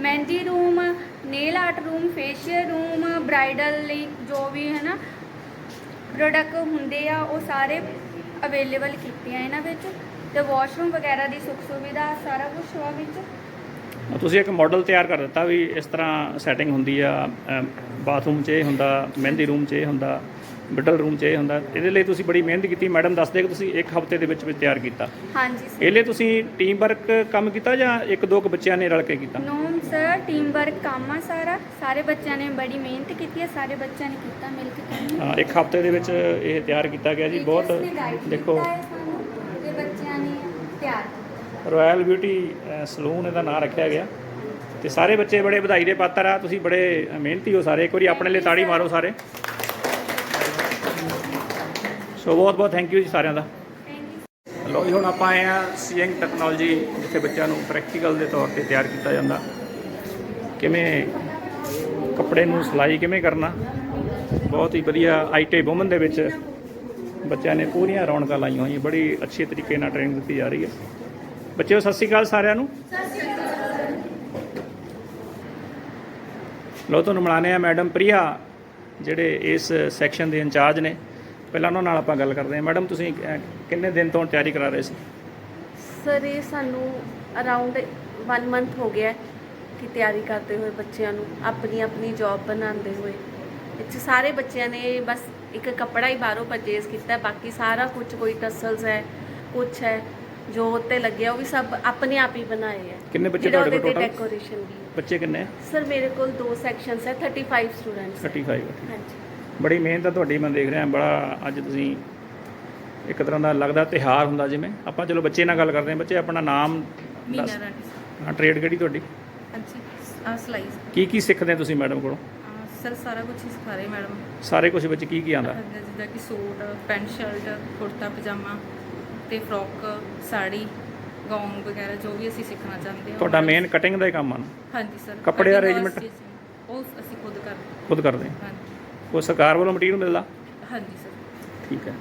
mehndi room nail art room facial room bridal ਲਈ ਜੋ ਵੀ ਹੈ ਨਾ ਪ੍ਰੋਡਕਟ ਹੁੰਦੇ ਆ, ਉਹ ਸਾਰੇ ਅਵੇਲੇਬਲ ਕੀਤੇ ਆ ਇਹਨਾਂ ਵਿੱਚ। ਤੇ ਵਾਸ਼ਰੂਮ ਵਗੈਰਾ ਦੀ ਸੁੱਖ ਸੁਵਿਧਾ, ਸਾਰਾ ਕੁਝ ਆ ਵਿੱਚ। ਤੁਸੀਂ ਇੱਕ ਮਾਡਲ ਤਿਆਰ ਕਰ ਦਿੱਤਾ ਵੀ ਇਸ ਤਰ੍ਹਾਂ ਸੈਟਿੰਗ ਹੁੰਦੀ ਆ ਬਾਥਰੂਮ 'ਚ ਇਹ ਹੁੰਦਾ, ਮਹਿੰਦੀ ਰੂਮ 'ਚ ਇਹ ਹੁੰਦਾ। ਮਿਡਲ ਰੂਮ 'ਚ ਇਹ ਹੁੰਦਾ। ਇਹਦੇ ਲਈ ਤੁਸੀਂ ਬੜੀ ਮਿਹਨਤ ਕੀਤੀ। ਮੈਡਮ ਦੱਸਦੇ ਕਿ ਤੁਸੀਂ ਇੱਕ ਹਫ਼ਤੇ ਦੇ ਵਿੱਚ ਵਿੱਚ ਤਿਆਰ ਕੀਤਾ। ਹਾਂਜੀ ਸਰ। ਇਹ ਲਈ ਤੁਸੀਂ ਟੀਮ ਵਰਕ ਕੰਮ ਕੀਤਾ ਜਾਂ ਇੱਕ ਦੋ ਕੁ ਬੱਚਿਆਂ ਨੇ ਰਲ ਕੇ ਕੀਤਾ? ਨੋ ਸਰ ਟੀਮ ਵਰਕ ਕੰਮ ਆ ਸਾਰਾ। ਸਾਰੇ ਬੱਚਿਆਂ ਨੇ ਬੜੀ ਮਿਹਨਤ ਕੀਤੀ ਹੈ ਸਾਰੇ ਬੱਚਿਆਂ ਨੇ ਕੀਤਾ ਮਿਲ ਕੇ ਕੰਮ। ਹਾਂ, ਇੱਕ ਹਫ਼ਤੇ ਦੇ ਵਿੱਚ ਇਹ ਤਿਆਰ ਕੀਤਾ ਗਿਆ ਜੀ। ਬਹੁਤ ਦੇਖੋ। ਤੇ ਬੱਚਿਆਂ ਨੇ ਤਿਆਰ ਕੀਤਾ। ਰਾਇਲ ਬਿਊਟੀ ਸਲੂਨ ਇਹਦਾ ਨਾਮ ਰੱਖਿਆ ਗਿਆ। ਤੇ ਸਾਰੇ ਬੱਚੇ ਬੜੇ ਵਧਾਈ ਦੇ ਪਾਤਰ ਆ। ਤੁਸੀਂ ਬੜੇ ਮਿਹਨਤੀ ਹੋ ਸਾਰੇ। ਇੱਕ ਵਾਰੀ ਆਪਣੇ ਲਈ ਤਾੜੀ ਮਾਰੋ ਸਾਰੇ। ਸੋ ਬਹੁਤ ਬਹੁਤ ਥੈਂਕ ਯੂ ਜੀ ਸਾਰਿਆਂ ਦਾ। ਲੋ ਜੀ ਹੁਣ ਆਪਾਂ ਆਏ ਆ ਸੀਇੰਗ ਟੈਕਨੋਲੋਜੀ ਜਿੱਥੇ ਬੱਚਿਆਂ ਨੂੰ ਪ੍ਰੈਕਟੀਕਲ ਦੇ ਤੌਰ ਤੇ ਤਿਆਰ ਕੀਤਾ ਜਾਂਦਾ। ਕਿਵੇਂ ਕੱਪੜੇ ਨੂੰ ਸਿਲਾਈ ਕਿਵੇਂ ਕਰਨਾ? ਬਹੁਤ ਹੀ ਵਧੀਆ ਆਈਟੀ ਵੂਮਨ ਦੇ ਵਿੱਚ ਬੱਚਿਆਂ ਨੇ ਪੂਰੀਆਂ ਰੌਣਕਾਂ ਲਾਈਆਂ ਹੋਈਆਂ ਬੜੀ ਅੱਛੇ ਤਰੀਕੇ ਨਾਲ ਟ੍ਰੇਨਿੰਗ ਦਿੱਤੀ ਜਾ ਰਹੀ ਹੈ। ਬੱਚਿਓ ਸਤਿ ਸ਼੍ਰੀ ਅਕਾਲ ਸਾਰਿਆਂ ਨੂੰ। ਲੋ ਤੁਹਾਨੂੰ ਮਿਲਾਨੇ ਆ ਮੈਡਮ ਪ੍ਰਿਆ ਜਿਹੜੇ ਇਸ ਸੈਕਸ਼ਨ ਦੇ ਇੰਚਾਰਜ ਨੇ। ਪਹਿਲਾਂ ਉਹਨਾਂ ਨਾਲ ਆਪਾਂ ਗੱਲ ਕਰਦੇ ਹਾਂ। ਮੈਡਮ ਤੁਸੀਂ ਅਹ, ਕਿੰਨੇ ਦਿਨ ਤੋਂ ਤਿਆਰੀ ਕਰਾ ਰਹੇ ਸੀ? ਸਰ ਇਹ ਸਾਨੂੰ ਅਰਾਊਂਡ 1 ਮੰਥ ਹੋ ਗਿਆ ਹੈ ਕਿ ਤਿਆਰੀ ਕਰਦੇ ਹੋਏ ਬੱਚਿਆਂ ਨੂੰ ਆਪਣੀ ਆਪਣੀ ਜੌਬ ਬਣਾਉਂਦੇ ਹੋਏ। ਇੱਥੇ ਸਾਰੇ ਬੱਚਿਆਂ ਨੇ ਬਸ ਇੱਕ ਕੱਪੜਾ ਹੀ ਬਾਹਰੋਂ ਪਰਚੇਜ਼ ਕੀਤਾ ਹੈ, ਬਾਕੀ ਸਾਰਾ ਕੁਝ ਕੋਈ ਟਸਲਸ ਹੈ ਕੁਝ ਹੈ ਜੋ ਉੱਤੇ ਲੱਗਿਆ ਉਹ ਵੀ ਸਭ ਆਪਣੇ ਆਪ ਹੀ ਬਣਾਏ ਹੈ। ਕਿੰਨੇ ਬੱਚੇ ਤੁਹਾਡੇ ਕੋਲ? ਡੈਕੋਰੇਸ਼ਨ ਵੀ। ਬੱਚੇ ਕਿੰਨੇ? ਸਰ ਮੇਰੇ ਕੋਲ ਦੋ ਸੈਕਸ਼ਨਸ ਹੈ 35 ਸਟੂਡੈਂਟਸ 35 ਹਾਂਜੀ। ਬੜੀ ਮਿਹਨਤ ਆ ਤੁਹਾਡੀ ਮੈਂ ਦੇਖ ਰਿਹਾ ਬੜਾ ਅੱਜ ਤੁਸੀਂ ਇੱਕ ਤਰ੍ਹਾਂ ਦਾ ਲੱਗਦਾ ਤਿਹਾਰ ਹੁੰਦਾ ਜਿਵੇਂ। ਆਪਾਂ ਚਲੋ ਬੱਚੇ ਨਾਲ ਗੱਲ ਕਰਦੇ ਹਾਂ ਬੱਚੇ ਆਪਣਾ ਨਾਮ ਮੀਨਾ ਦੱਸ। ਰਾਣੀ। ਹਾਂ ਟ੍ਰੇਡ ਕਿਹੜੀ ਤੁਹਾਡੀ? ਹਾਂਜੀ ਆ ਸਲਾਈ ਕੀ ਕੀ ਸਿੱਖਦੇ ਹੋ ਤੁਸੀਂ ਮੈਡਮ ਕੋਲੋਂ? ਸਰ ਸਾਰਾ ਕੁਝ ਹੀ ਸਿਖਾ ਰਹੇ ਮੈਡਮ। ਸਾਰੇ ਕੁਝ ਵਿੱਚ ਕੀ ਕੀ ਆਉਂਦਾ? ਜਿੱਦਾਂ ਕਿ suit pant shirt kurta pajama ਤੇ ਫਰੋਕ ਸਾੜੀ ਗਾਊਨ ਵਗੈਰਾ ਜੋ ਵੀ ਅਸੀਂ ਸਿੱਖਣਾ ਚਾਹੁੰਦੇ ਹਾਂ ਤੁਹਾਡਾ ਮੇਨ ਕਟਿੰਗ ਦਾ ਹੀ ਕੰਮ ਆ ਨਾ? ਹਾਂਜੀ ਸਰ ਕੱਪੜੇ arrangement? ਉਹ ਅਸੀਂ ਖੁਦ ਕਰਦੇ ਖੁਦ ਕਰਦੇ ਹਾਂ। ਹਾਂਜੀ। ਕੋਈ ਸਰਕਾਰ ਵੱਲੋਂ ਮਟੀਰੀਅਲ ਮਿਲਦਾ? ਹਾਂਜੀ ਸਰ। ਠੀਕ ਹੈ।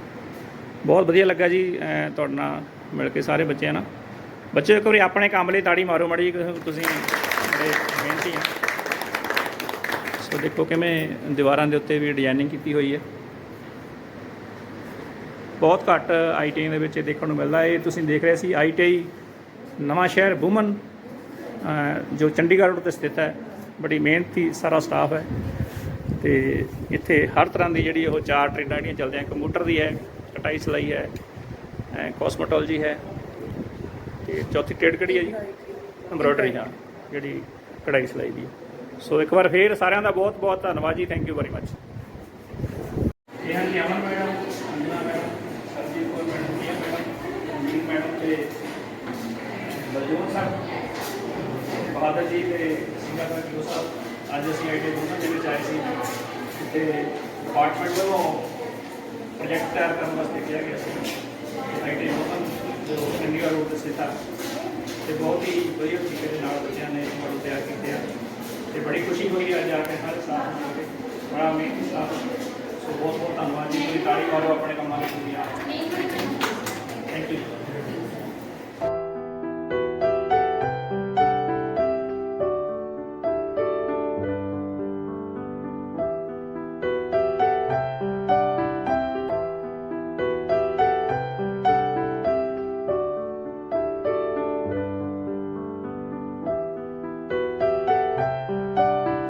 ਬਹੁਤ ਵਧੀਆ ਲੱਗਾ ਜੀ ਅਹ ਤੁਹਾਡੇ ਨਾਲ ਮਿਲ ਕੇ ਸਾਰੇ ਬੱਚਿਆਂ ਨਾਲ। ਬੱਚੇ ਇੱਕ ਵਾਰੀ ਆਪਣੇ ਕੰਮ ਲਈ ਤਾੜੀ ਮਾਰੋ ਮੜੀ ਤੁਸੀਂ ਬੜੇ ਮਿਹਨਤੀ ਆ। ਸੋ ਦੇਖੋ ਕਿਵੇਂ ਦੀਵਾਰਾਂ ਦੇ ਉੱਤੇ ਵੀ ਡਿਜ਼ਾਈਨਿੰਗ ਕੀਤੀ ਹੋਈ ਹੈ। ਬਹੁਤ ਘੱਟ ਆਈਟੀ ਦੇ ਵਿੱਚ ਇਹ ਦੇਖਣ ਨੂੰ ਮਿਲਦਾ। ਇਹ ਤੁਸੀਂ ਦੇਖ ਰਹੇ ਸੀ ਆਈਟੀ ਨਵਾਂ ਸ਼ਹਿਰ ਵੂਮਨ ਜੋ ਚੰਡੀਗੜ੍ਹ ਰੋਡ ਤੇ ਸਥਿਤ ਹੈ। ਬੜੀ ਮਿਹਨਤੀ ਸਾਰਾ ਸਟਾਫ ਹੈ। ਤੇ ਇੱਥੇ ਹਰ ਤਰ੍ਹਾਂ ਦੀ ਜਿਹੜੀ ਉਹ ਚਾਰ ਟ੍ਰੇਡਾਂ ਜਿਹੜੀਆਂ ਚੱਲਦੀਆਂ ਕੰਪਿਊਟਰ ਦੀ ਹੈ ਕਟਾਈ ਸਿਲਾਈ ਹੈ ਕੋਸਮੈਟੋਲੋਜੀ ਹੈ ਤੇ ਚੌਥੀ ਟ੍ਰੇਡ ਕਿਹੜੀ ਹੈ ਜੀ? ਐਮਬ੍ਰੋਇਡਰੀ ਹਾਂ, ਜਿਹੜੀ ਕਢਾਈ ਸਿਲਾਈ ਦੀ ਸੋ ਇੱਕ ਵਾਰ ਫੇਰ ਸਾਰਿਆਂ ਦਾ ਬਹੁਤ ਬਹੁਤ ਧੰਨਵਾਦ ਜੀ ਥੈਂਕ ਯੂ ਵੈਰੀ ਮੱਚ ਇਹ ਹਾਂ ਜੀ Aman madam, Anjana madam, Surjeet Kaur madam, Priya madam ji madam ਤੇ ਬਲਜੋਤ ਸਾਹਿਬ ਬਹਾਦਰ ਜੀ ਤੇ ਸਿੰਘਾ ਸਾਹਿਬ ਅੱਜ ਅਸੀਂ ਆਈਟੀ ਦੋਨਾਂ ਦੇ ਵਿੱਚ ਆਏ ਸੀ ਤੇ ਡਿਪਾਰਟਮੈਂਟ ਵੱਲੋਂ ਪ੍ਰੋਜੈਕਟ ਤਿਆਰ ਕਰਨ ਵਾਸਤੇ ਕਿਹਾ ਗਿਆ ਸੀ ਆਈਟੀ ਦੋਨਾਂ ਜੋ ਚੰਡੀਗੜ੍ਹ ਰੋਡ ਤੇ ਸਥਿਤ ਆ ਤੇ ਬਹੁਤ ਹੀ ਵਧੀਆ ਤਰੀਕੇ ਦੇ ਨਾਲ ਬੱਚਿਆਂ ਨੇ ਮਾਡਲ ਤਿਆਰ ਕੀਤੇ ਆ ਤੇ ਬੜੀ ਖੁਸ਼ੀ ਹੋਈ ਅੱਜ ਆ ਕੇ ਸਾਰੇ ਸਟਾਫ ਮਿਲ ਕੇ। ਬੜਾ ਮਿਹਨਤੀ ਸਟਾਫ ਸੋ ਬਹੁਤ ਬਹੁਤ ਧੰਨਵਾਦ ਜੀ ਤੁਸੀਂ ਤਾੜੀ ਮਾਰੋ ਆਪਣੇ ਕੰਮਾਂ ਲਈ ਥੈਂਕ ਯੂ